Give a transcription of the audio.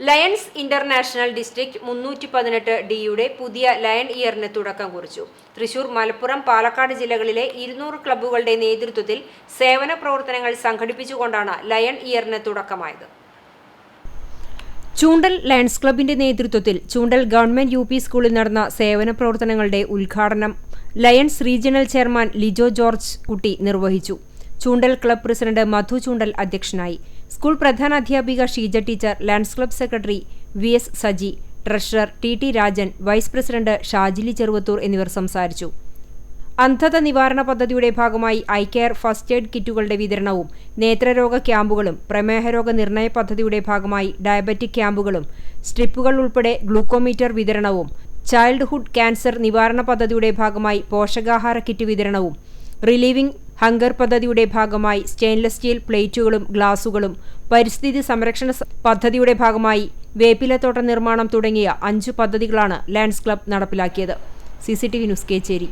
Lions international district മുന്നൂറ്റി പതിനെട്ട് ഡിയുടെ പുതിയ ലയൺ ഇയറിന് തുടക്കം കുറിച്ചു. തൃശൂർ മലപ്പുറം പാലക്കാട് ജില്ലകളിലെ ഇരുന്നൂറ് ക്ലബ്ബുകളുടെ നേതൃത്വത്തിൽ സേവന പ്രവർത്തനങ്ങൾ സംഘടിപ്പിച്ചുകൊണ്ടാണ് ലയൺ ഇയറിന് തുടക്കമായത്. ചൂണ്ടൽ ലയൺസ് ക്ലബിന്റെ നേതൃത്വത്തിൽ ചൂണ്ടൽ ഗവൺമെന്റ് യു പി സ്കൂളിൽ നടന്ന സേവന പ്രവർത്തനങ്ങളുടെ ഉദ്ഘാടനം Lions regional chairman Lijo George Kutty നിർവഹിച്ചു. ചൂണ്ടൽ ക്ലബ് പ്രസിഡന്റ് മധു ചൂണ്ടൽ അധ്യക്ഷനായി. School പ്രധാനാധ്യാപിക Sheeja teacher Lions club secretary V S Saji treasurer T T Rajan vice president Shajili Cheruvathur എന്നിവർ സംസാരിച്ചു. അന്ധത നിവാരണ പദ്ധതിയുടെ ഭാഗമായി ഐ കെയർ ഫസ്റ്റ് എയ്ഡ് കിറ്റുകളുടെ വിതരണവും നേത്രരോഗ ക്യാമ്പുകളും പ്രമേഹരോഗ നിർണയ പദ്ധതിയുടെ ഭാഗമായി ഡയബറ്റിക് ക്യാമ്പുകളും സ്ട്രിപ്പുകൾ ഉൾപ്പെടെ ഗ്ലൂക്കോമീറ്റർ വിതരണവും ചൈൽഡ്ഹുഡ് ക്യാൻസർ നിവാരണ പദ്ധതിയുടെ ഭാഗമായി പോഷകാഹാര കിറ്റ് വിതരണവും റിലീവിംഗ് ഹങ്കർ പദ്ധതിയുടെ ഭാഗമായി സ്റ്റെയിൻലെസ് സ്റ്റീൽ പ്ലേറ്റുകളും ഗ്ലാസുകളും പരിസ്ഥിതി സംരക്ഷണ പദ്ധതിയുടെ ഭാഗമായി വേപ്പിലത്തോട്ട നിർമ്മാണം തുടങ്ങിയ അഞ്ചു പദ്ധതികളാണ് ലാൻഡ്സ് ക്ലബ് നടപ്പിലാക്കിയത്. C news Kechery.